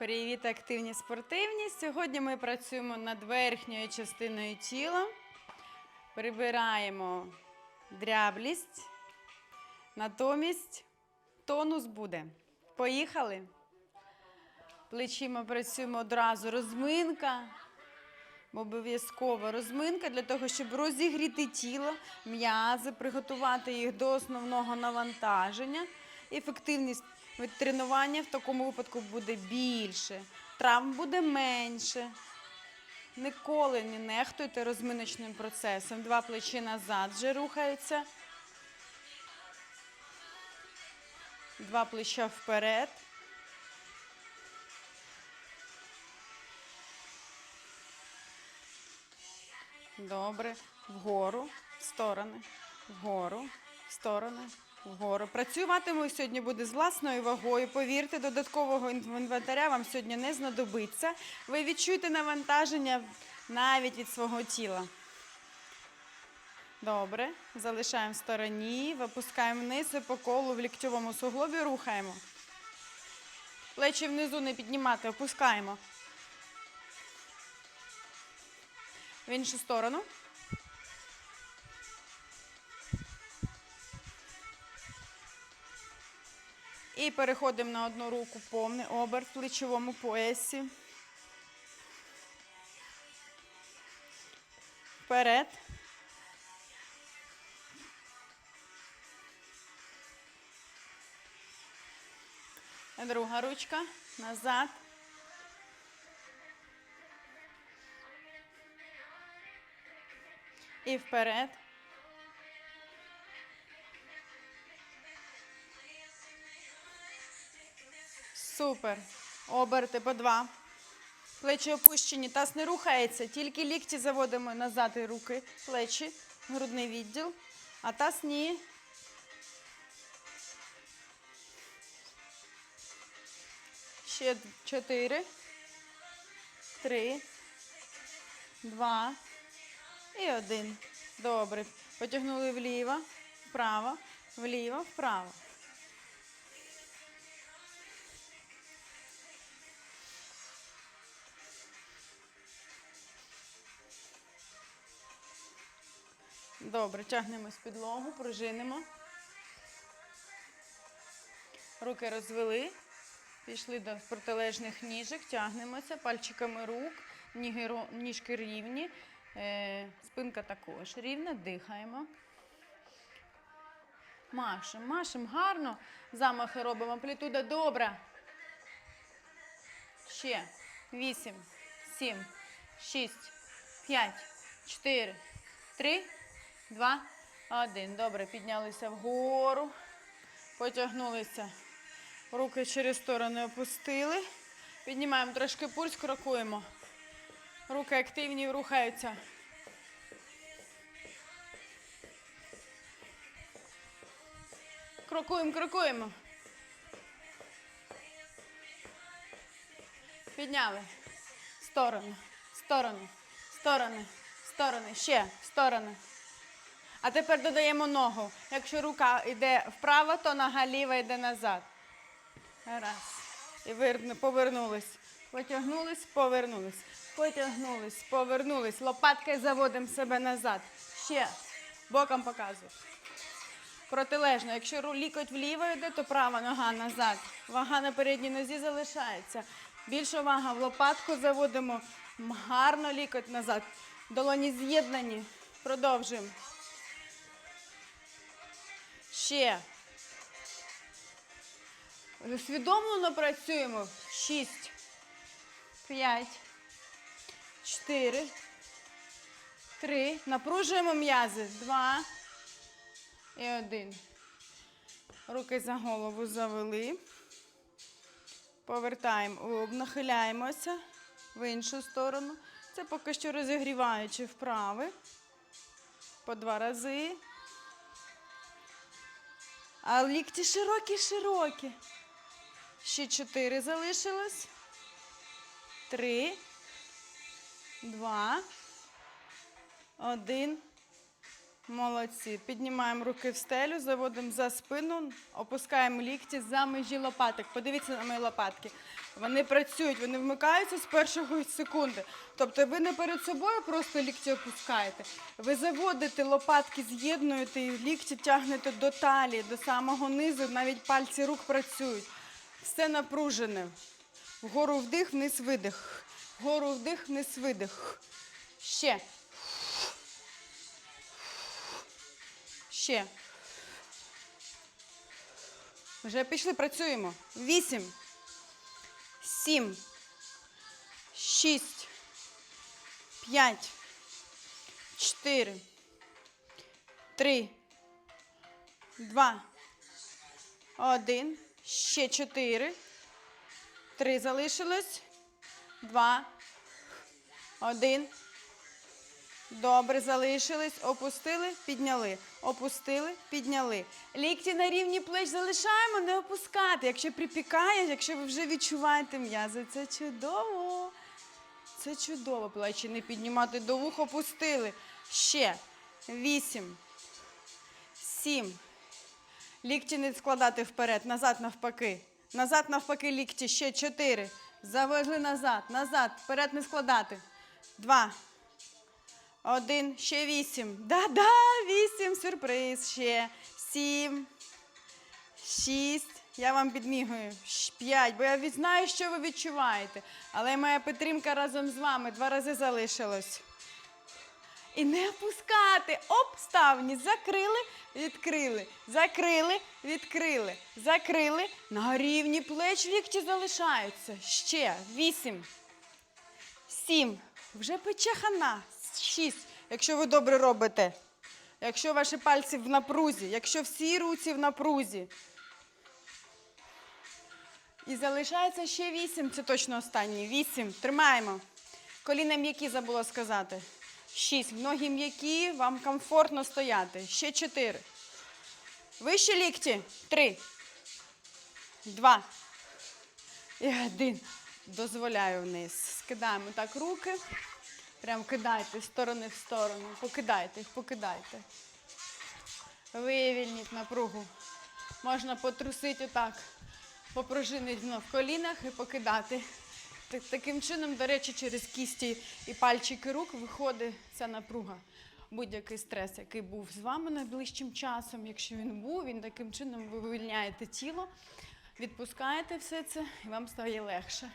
Привіт, активні спортивні. Сьогодні ми працюємо над верхньою частиною тіла. Прибираємо дряблість. Натомість тонус буде. Поїхали. Плечима працюємо одразу. Розминка. Обов'язкова розминка для того, щоб розігріти тіло, м'язи, приготувати їх до основного навантаження. Ефективність від тренування в такому випадку буде більше, травм буде менше. Ніколи не нехтуйте розминочним процесом. Два плечі назад вже рухаються. Два плеча вперед. Добре. Вгору, в сторони, вгору, в сторони, вгору. Працюватиму сьогодні буде з власною вагою. Повірте, додаткового інвентаря вам сьогодні не знадобиться. Ви відчуєте навантаження навіть від свого тіла. Добре. Залишаємо в стороні, випускаємо вниз по колу в ліктьовому суглобі рухаємо. Плечі внизу не піднімати, опускаємо. В іншу сторону. І переходимо на одну руку повний оберт в плечовому поясі. Вперед. Друга ручка. Назад. І вперед. Супер. Оберти по два. Плечі опущені, таз не рухається, тільки лікті заводимо назад і руки, плечі, грудний відділ, а таз ні. Ще чотири, три, два і один. Добре. Потягнули вліво, вправо, вліво, вправо. Добре, тягнемо з підлогу, пружинимо. Руки розвели. Пішли до протилежних ніжок, тягнемося пальчиками рук, ніжки рівні, е, спинка також рівна, дихаємо. Машем, машем, гарно. Замахи робимо. Амплітуда добра. Ще. Вісім, сім, шість, п'ять, чотири, три, два, один. Добре, піднялися вгору, потягнулися. Руки через сторони опустили. Піднімаємо трошки пульс, крокуємо. Руки активні, рухаються. Крокуємо, крокуємо. Підняли. Сторони, сторони, сторони, сторони. Ще сторони. А тепер додаємо ногу. Якщо рука йде вправо, то нога ліва йде назад. Раз. І повернулись. Потягнулись, повернулись. Потягнулись, повернулись. Лопаткою заводимо себе назад. Ще. Боком показую. Протилежно. Якщо лікоть вліво йде, то права нога назад. Вага на передній нозі залишається. Більша вага в лопатку заводимо. Гарно лікоть назад. Долоні з'єднані. Продовжуємо. Ще. Усвідомлено працюємо. Шість, п'ять, чотири, три. Напружуємо м'язи. Два і один. Руки за голову завели. Повертаємо, о, нахиляємося в іншу сторону. Це поки що розігріваючи вправи. По два рази. А лікті широкі-широкі. Ще чотири залишилось. Три. Два. Один. Молодці. Піднімаємо руки в стелю, заводимо за спину, опускаємо лікті за межі лопаток. Подивіться на мої лопатки. Вони працюють, вони вмикаються з першої секунди. Тобто ви не перед собою просто лікті опускаєте. Ви заводите лопатки, з'єднуєте і лікті тягнете до талії, до самого низу, навіть пальці рук працюють. Все напружене. Вгору вдих, вниз видих. Вгору вдих, вниз видих. Ще. Ще. Вже пішли, працюємо. Вісім. Сім. Шість. П'ять. Чотири. Три. Два. Один. Ще чотири. Три залишилось. Два. Один. Добре, залишились, опустили, підняли. Опустили, підняли. Лікті на рівні плеч залишаємо, не опускати. Якщо припікає, якщо ви вже відчуваєте м'язи, це чудово. Це чудово. Плечі не піднімати до вух, опустили. Ще. Вісім. Сім. Лікті не складати вперед, назад навпаки. Назад навпаки лікті. Ще чотири. Завезли назад, назад, вперед не складати. Два. Один, ще вісім. Да-да, вісім, сюрприз. Ще сім, шість. Я вам підмігую. П'ять, бо я знаю, що ви відчуваєте. Але моя підтримка разом з вами два рази залишилось. І не опускати. Оп, ставні. Закрили, відкрили. Закрили, відкрили. Закрили. На рівні плеч лікті залишаються. Ще вісім. Сім. Вже пече хана. Шість. Якщо ви добре робите. Якщо ваші пальці в напрузі, якщо всі руці в напрузі. І залишається ще вісім. Це точно останній. Вісім. Тримаємо. Коліна м'які забула сказати. Шість. Ноги м'які, вам комфортно стояти. Ще чотири. Вище лікті. Три. Два. І один. Дозволяю вниз. Скидаємо так руки. Прям кидайте з сторони в сторону. Покидайте їх, покидайте. Вивільніть напругу. Можна потрусити отак, попружинити в колінах і покидати. Так- Таким чином, до речі, через кісті і пальчики рук виходить ця напруга. Будь-який стрес, який був з вами найближчим часом, якщо він був, він таким чином ви вивільняєте тіло, відпускаєте все це і вам стає легше.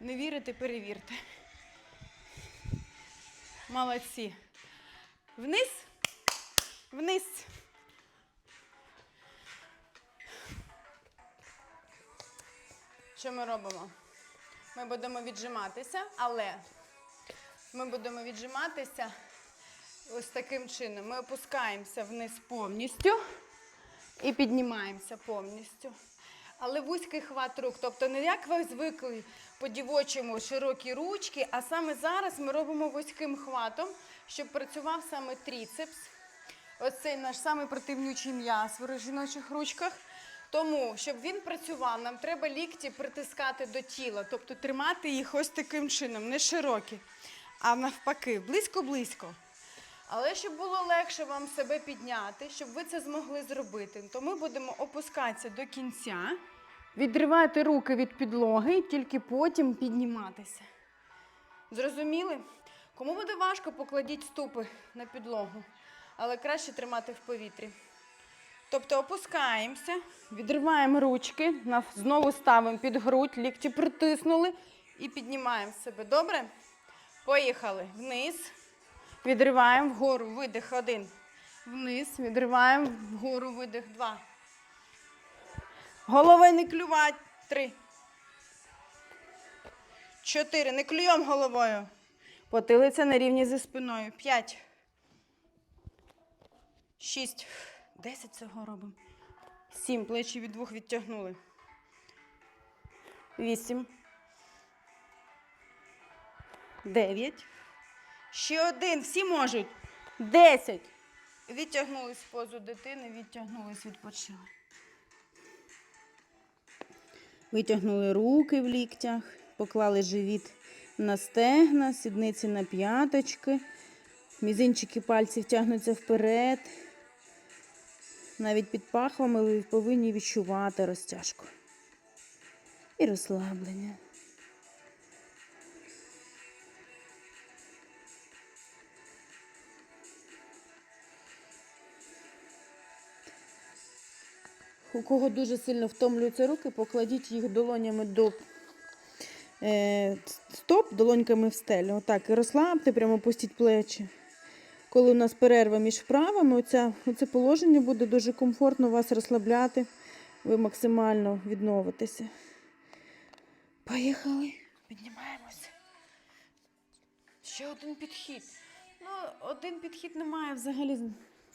Не вірите, перевірте. Молодці. Вниз. Вниз. Що ми робимо? Ми будемо віджиматися, але ми будемо віджиматися ось таким чином. Ми опускаємося вниз повністю і піднімаємося повністю. Але вузький хват рук, тобто не як ви звикли по дівочому широкі ручки, а саме зараз ми робимо вузьким хватом, щоб працював саме тріцепс. Ось цей наш самий противнючий м'яз в жіночих ручках. Тому, щоб він працював, нам треба лікті притискати до тіла, тобто тримати їх ось таким чином, не широкі, а навпаки, близько-близько. Але щоб було легше вам себе підняти, щоб ви це змогли зробити, то ми будемо опускатися до кінця, відривати руки від підлоги і тільки потім підніматися. Зрозуміли? Кому буде важко, покладіть ступи на підлогу, але краще тримати в повітрі. Тобто опускаємося, відриваємо ручки, знову ставимо під грудь, лікті притиснули і піднімаємо себе. Добре? Поїхали. Вниз. Відриваємо вгору, видих один. Вниз, відриваємо вгору, видих два. Головою не клювать. Три. Чотири. Не клюємо головою. Потилиця на рівні зі спиною. П'ять. Шість. Десять цього робимо. Сім. Плечі від двох відтягнули. Вісім. Дев'ять. Ще один. Всі можуть. Десять. Відтягнулись в позу дитини, відтягнулись, відпочили. Витягнули руки в ліктях, поклали живіт на стегна, сідниці на п'яточки. Мізинчики пальців тягнуться вперед. Навіть під пахвами ви повинні відчувати розтяжку. і розслаблення. У кого дуже сильно втомлюються руки, покладіть їх долонями до е, стоп, долоньками в стелю. Отак, і розслабте, прямо опустіть плечі. Коли у нас перерва між вправами, оця, оце положення буде дуже комфортно вас розслабляти, ви максимально відновитеся. Поїхали. Піднімаємося. Ще один підхід. Ну, один підхід немає взагалі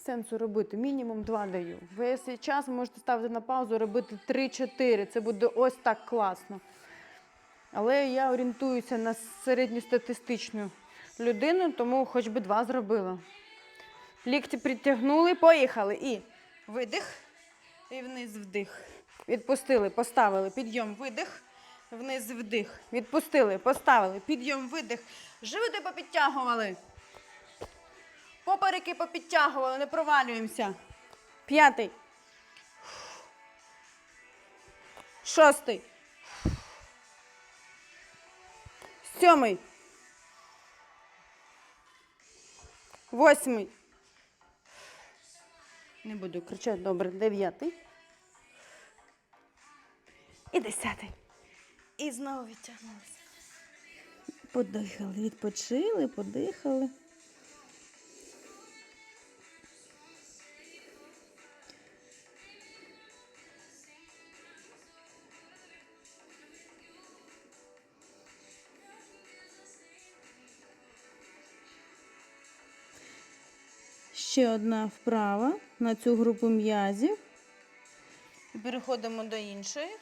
сенсу робити. Мінімум два даю. Ви цей час можете ставити на паузу, робити 3-4. Це буде ось так класно. Але я орієнтуюся на середньостатистичну людину, тому хоч би два зробила. Лікті притягнули, поїхали. І видих, і вниз вдих. Відпустили, поставили, підйом, видих, вниз вдих. Відпустили, поставили, підйом, видих. Животи попідтягували. Попереки попідтягували, не провалюємося. П'ятий. Шостий. Сьомий. Восьмий. Не буду кричати, добре. Дев'ятий. І десятий. І знову відтягнулися. Подихали, відпочили, подихали. Ще одна вправа на цю групу м'язів. Переходимо до іншої.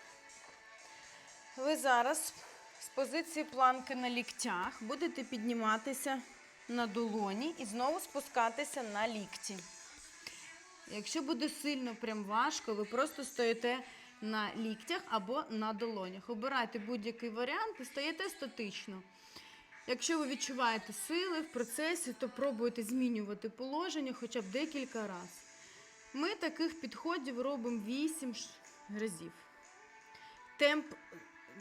Ви зараз з позиції планки на ліктях будете підніматися на долоні і знову спускатися на лікті. Якщо буде сильно прям важко, ви просто стоїте на ліктях або на долонях. Обирайте будь-який варіант і стоїте статично. Якщо ви відчуваєте сили в процесі, то пробуйте змінювати положення хоча б декілька разів. Ми таких підходів робимо 8 разів. Темп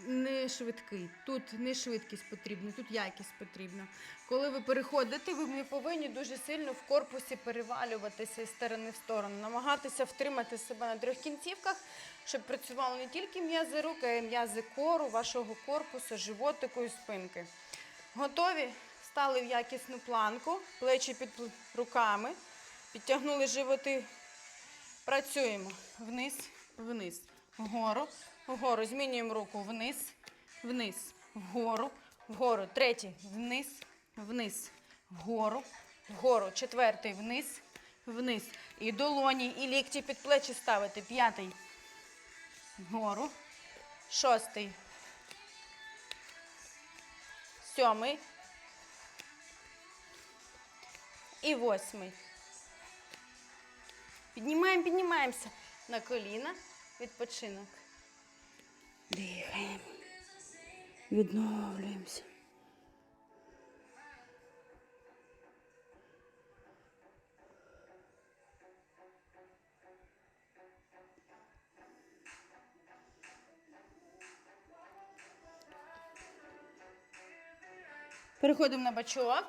не швидкий. Тут не швидкість потрібна, тут якість потрібна. Коли ви переходите, ви не повинні дуже сильно в корпусі перевалюватися із сторони в сторону, намагатися втримати себе на трьох кінцівках, щоб працювали не тільки м'язи рук, а й м'язи кору, вашого корпусу, животику і спинки. Готові? Стали в якісну планку, плечі під руками, підтягнули животи Працюємо вниз, вниз, вгору, вгору. Змінюємо руку вниз, вниз, вгору, вгору. Третій вниз, вниз, вгору, вгору. Четвертий вниз, вниз. І долоні, і лікті під плечі ставити. П'ятий. Вгору. Шостий. Сьомий. І восьмий. Піднімаємо, піднімаємося на коліна, відпочинок. Дихаємо. Відновлюємося. Переходимо на бачок.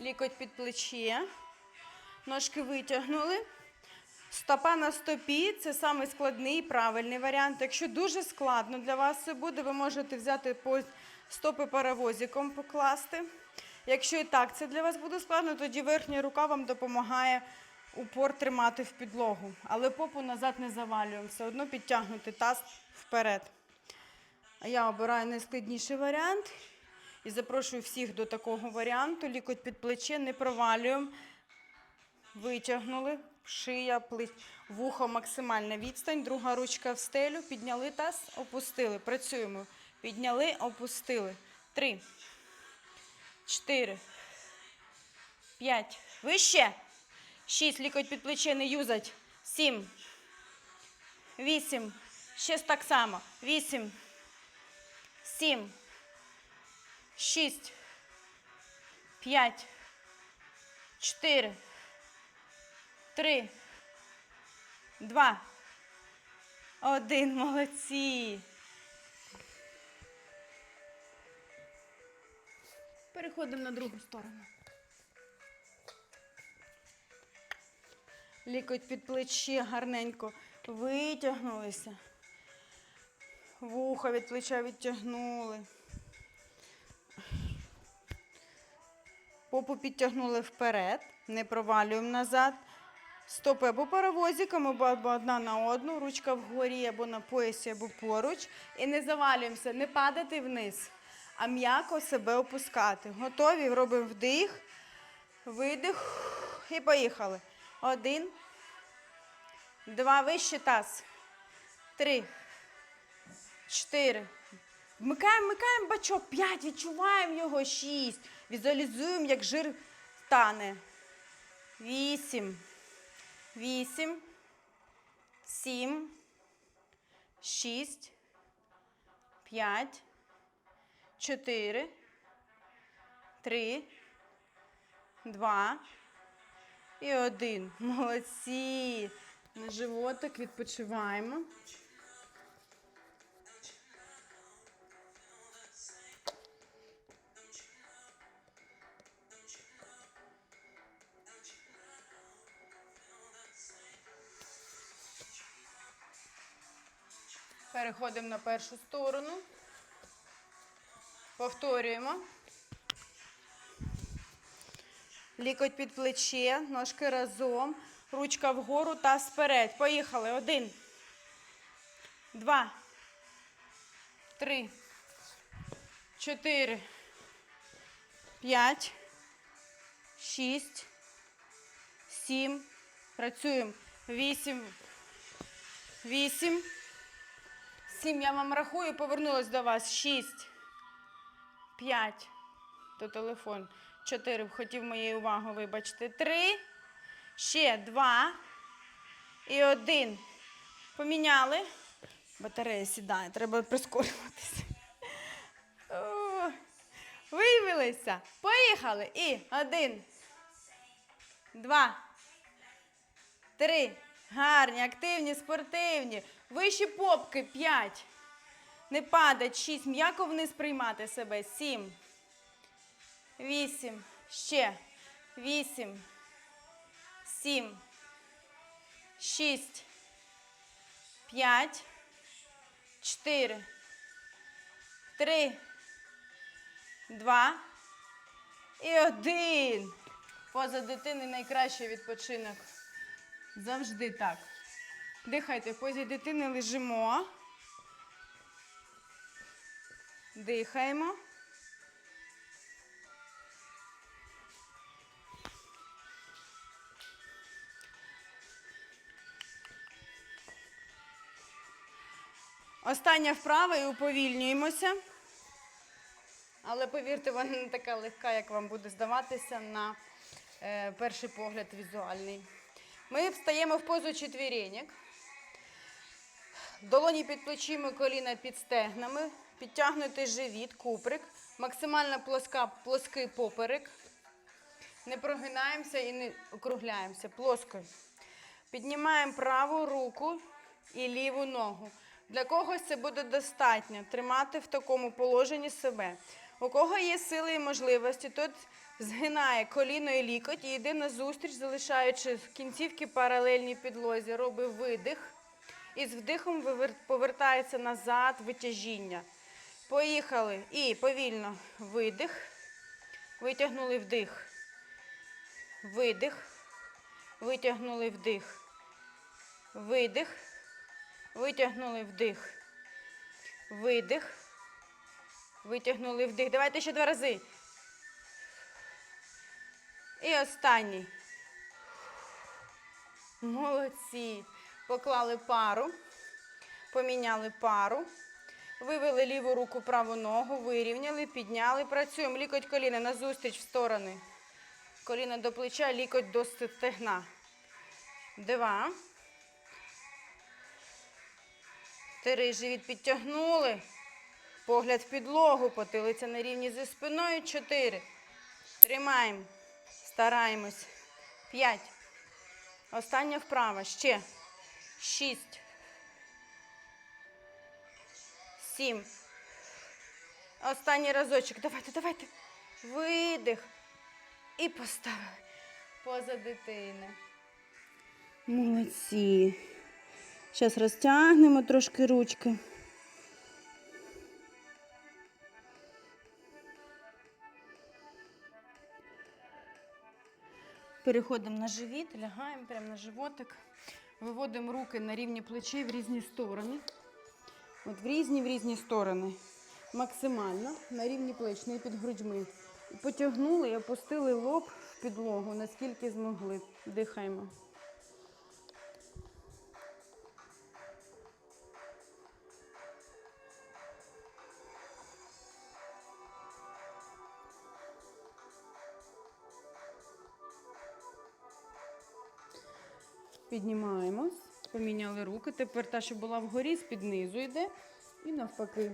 Лікоть під плече. Ножки витягнули. Стопа на стопі це самий складний і правильний варіант. Якщо дуже складно для вас це буде, ви можете взяти стопи паровозиком покласти. Якщо і так це для вас буде складно, тоді верхня рука вам допомагає упор тримати в підлогу. Але попу назад не завалюємо. Все одно підтягнути таз вперед. Я обираю найскладніший варіант і запрошую всіх до такого варіанту. Лікоть під плече, не провалюємо. Витягнули, шия, плеч, вухо, максимальна відстань, друга ручка в стелю, підняли таз, опустили. Працюємо. Підняли, опустили. Три, чотири, п'ять. Вище. Шість. Лікоть під плече не юзать. Сім. Вісім. Ще так само. Вісім. Сім. 6, 5, 4, 3, 2, 1. Молодці. Переходимо на другу сторону. Лікоть під плечі гарненько витягнулися. Вуха від плеча відтягнули. Попу підтягнули вперед, не провалюємо назад. Стопи або паровозиком, або одна на одну, ручка вгорі або на поясі, або поруч. І не завалюємося, не падати вниз, а м'яко себе опускати. Готові? Робимо вдих, видих і поїхали. Один, два, вище таз. Три, чотири. Вмикаємо, вмикаємо бачок. П'ять, відчуваємо його. Шість. Візуалізуємо, як жир тане. Вісім. Вісім. Сім. Шість. П'ять. Чотири. Три. Два. І один. Молодці. На животик відпочиваємо. Переходимо на першу сторону. Повторюємо. Лікоть під плече, ножки разом, ручка вгору та вперед. Поїхали. Один. Два. Три. Чотири. П'ять. Шість. Сім. Працюємо. Вісім. Вісім. Сім. Я вам рахую, повернулась до вас. Шість. П'ять. То телефон. Чотири. Хотів моєї уваги, вибачте. Три. Ще два. І один. Поміняли. Батарея сідає, треба прискорюватися. Виявилися. Поїхали. І один. Два. Три. Гарні, активні, спортивні. Вищі попки. П'ять. Не падать. Шість. М'яко вниз приймати себе. Сім. Вісім. Ще. Вісім. Сім. Шість. П'ять. Чотири. Три. Два. І один. Поза дитини найкращий відпочинок. Завжди так. Дихайте, в позі дитини лежимо. Дихаємо. Остання вправа і уповільнюємося. Але повірте, вона не така легка, як вам буде здаватися на е, перший погляд візуальний. Ми встаємо в позу четвіріньок. Долоні під плечима, коліна під стегнами, підтягнутий живіт, куприк, максимально плоска, плоский поперек. Не прогинаємося і не округляємося. Плоско. Піднімаємо праву руку і ліву ногу. Для когось це буде достатньо тримати в такому положенні себе. У кого є сили і можливості, тут згинає коліно і лікоть і йде на зустріч, залишаючи кінцівки паралельні підлозі, робить видих. І з вдихом повертається назад витяжіння. Поїхали. І повільно видих. Витягнули вдих. Видих. Витягнули вдих. Видих. Витягнули вдих. Видих. Витягнули вдих. Давайте ще два рази. І останній. Молодці. Поклали пару. Поміняли пару. Вивели ліву руку, праву ногу, вирівняли, підняли. Працюємо. Лікоть коліна назустріч в сторони. Коліна до плеча, лікоть до стегна. Два. Три. Живіт підтягнули. Погляд в підлогу, потилиця на рівні зі спиною. Чотири. Тримаємо. Стараємось. П'ять. Остання вправа. Ще. Шість. Сім. Останній разочок. Давайте, давайте. видих. І поставили поза дитини. Молодці. Зараз розтягнемо трошки ручки. Переходимо на живіт, лягаємо прямо на животик. Виводимо руки на рівні плечей в різні сторони. От в різні в різні сторони. Максимально на рівні плеч, не під грудьми. Потягнули і опустили лоб в підлогу, наскільки змогли. Дихаємо. Піднімаємось, поміняли руки. Тепер та, що була вгорі, з-під низу йде. І навпаки.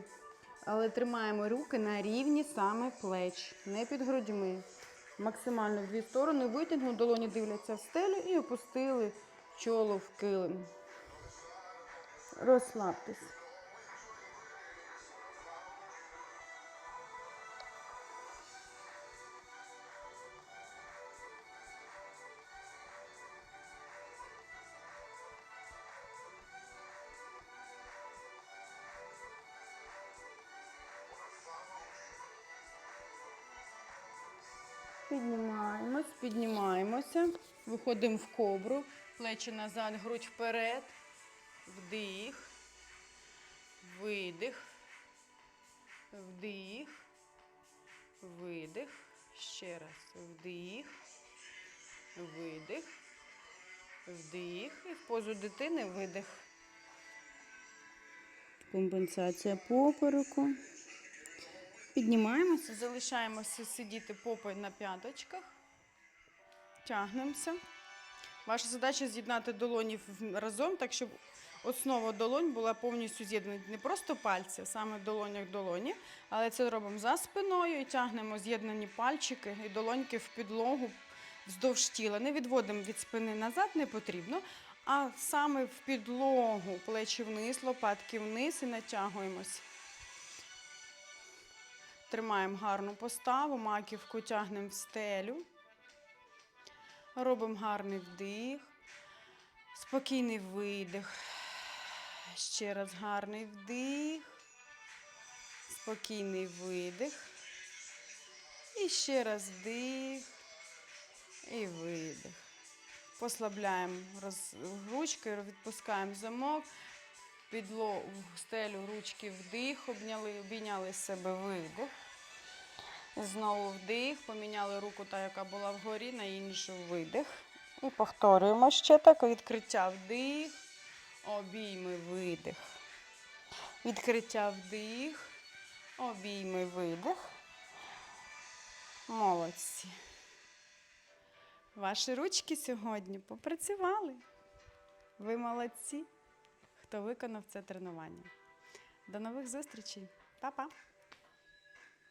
Але тримаємо руки на рівні саме плеч, не під грудьми. Максимально в дві сторони витягну, долоні дивляться в стелю і опустили чоло в килим. Розслабтесь. Піднімаємось, піднімаємося, виходимо в кобру, плечі назад, грудь вперед, вдих, видих, вдих, видих, ще раз, вдих, видих, вдих. І в позу дитини видих. Компенсація попереку. Піднімаємося, залишаємося сидіти попою на п'яточках. Тягнемося. Ваша задача з'єднати долоні разом, так щоб основа долонь була повністю з'єднана. Не просто пальці, а саме в долонях долоні. Але це робимо за спиною і тягнемо з'єднані пальчики і долоньки в підлогу вздовж тіла. Не відводимо від спини назад, не потрібно. А саме в підлогу, плечі вниз, лопатки вниз і натягуємось. Тримаємо гарну поставу, маківку тягнемо в стелю. Робимо гарний вдих, спокійний видих. Ще раз гарний вдих, спокійний видих. І ще раз вдих і видих. Послабляємо ручки, відпускаємо замок, підлогу, стелю, ручки вдих, обняли, обійняли себе видих. Знову вдих, поміняли руку, та, яка була вгорі, на іншу видих. І повторюємо ще так. Відкриття вдих, обійми видих. Відкриття вдих, обійми видих. Молодці. Ваші ручки сьогодні попрацювали. Ви молодці, хто виконав це тренування. До нових зустрічей. Па-па!